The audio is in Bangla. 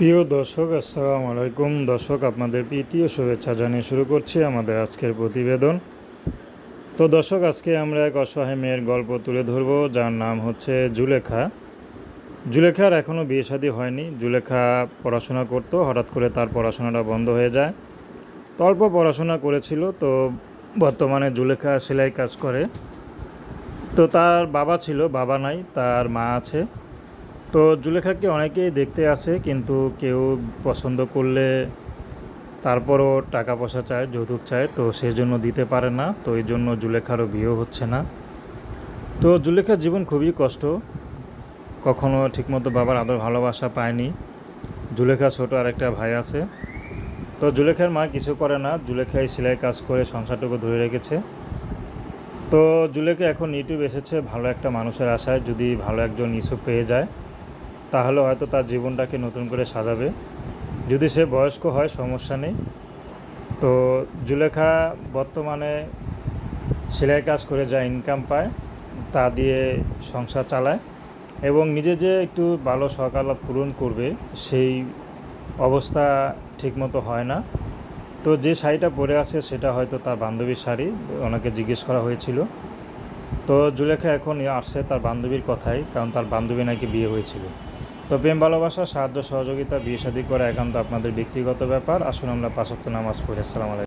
প্রিয় দর্শক, আসসালামু আলাইকুম। দর্শক, আপনাদের প্রীতি শুভেচ্ছা জানিয়ে শুরু করছি আমাদের আজকের প্রতিবেদন। তো দর্শক, আজকে আমরা এক অসহায় মেয়ের গল্প তুলে ধরব, যার নাম হচ্ছে জুলেখা। জুলেখার এখনও বিয়ে শাদী হয়নি। জুলেখা পড়াশোনা করতো, হঠাৎ করে তার পড়াশোনাটা বন্ধ হয়ে যায়। তো অল্প পড়াশোনা করেছিল, তো বর্তমানে জুলেখা সেলাই কাজ করে। তো তার বাবা ছিল, বাবা নাই, তার মা আছে। তো জুলেখাকে অনেকেই দেখতে আসে, কিন্তু কেউ পছন্দ করলে তারপরও টাকা পয়সা চায়, যৌতুক চায়, তো সেই জন্য দিতে পারে না। তো এই জন্য জুলেখারও বিয়েও হচ্ছে না। তো জুলেখার জীবন খুবই কষ্ট। কখনো ঠিকমতো বাবার আদর ভালোবাসা পায়নি। জুলেখা ছোট আরেকটা ভাই আছে। তো জুলেখার মা কিছু করে না। জুলেখাই সেলাই কাজ করে সংসারটুকু ধরে রেখেছে। তো জুলেখা এখন ইউটিউব এসেছে ভালো একটা মানুষের আশায়। যদি ভালো একজন ইস্যু পেয়ে যায় তাহলে হয়তো তার জীবনটাকে নতুন করে সাজাবে। যদি সে বয়স্ক হয়, সমস্যা নেই। তো জুলেখা বর্তমানে সেলাই কাজ করে যা ইনকাম পায়, তা দিয়ে সংসার চালায় এবং নিজে যে একটু ভালো সকালাত পূরণ করবে, সেই অবস্থা ঠিকমতো হয় না। তো যে শাড়িটা পরে আছে, সেটা হয়তো তার বান্ধবীর শাড়ি, ওনাকে জিজ্ঞেস করা হয়েছিল। তো জুলেখা এখন আসছে তার বান্ধবীর কথাই, কারণ তার বান্ধবী নাকি বিয়ে হয়েছিল। তো প্রেম, ভালোবাসা, সাহায্য, সহযোগিতা, বিয়ে শাদী করা একান্ত আপনাদের ব্যক্তিগত ব্যাপার। আসুন আমরা পাঁচক্ত নামাজ পড়ে। আসসালামু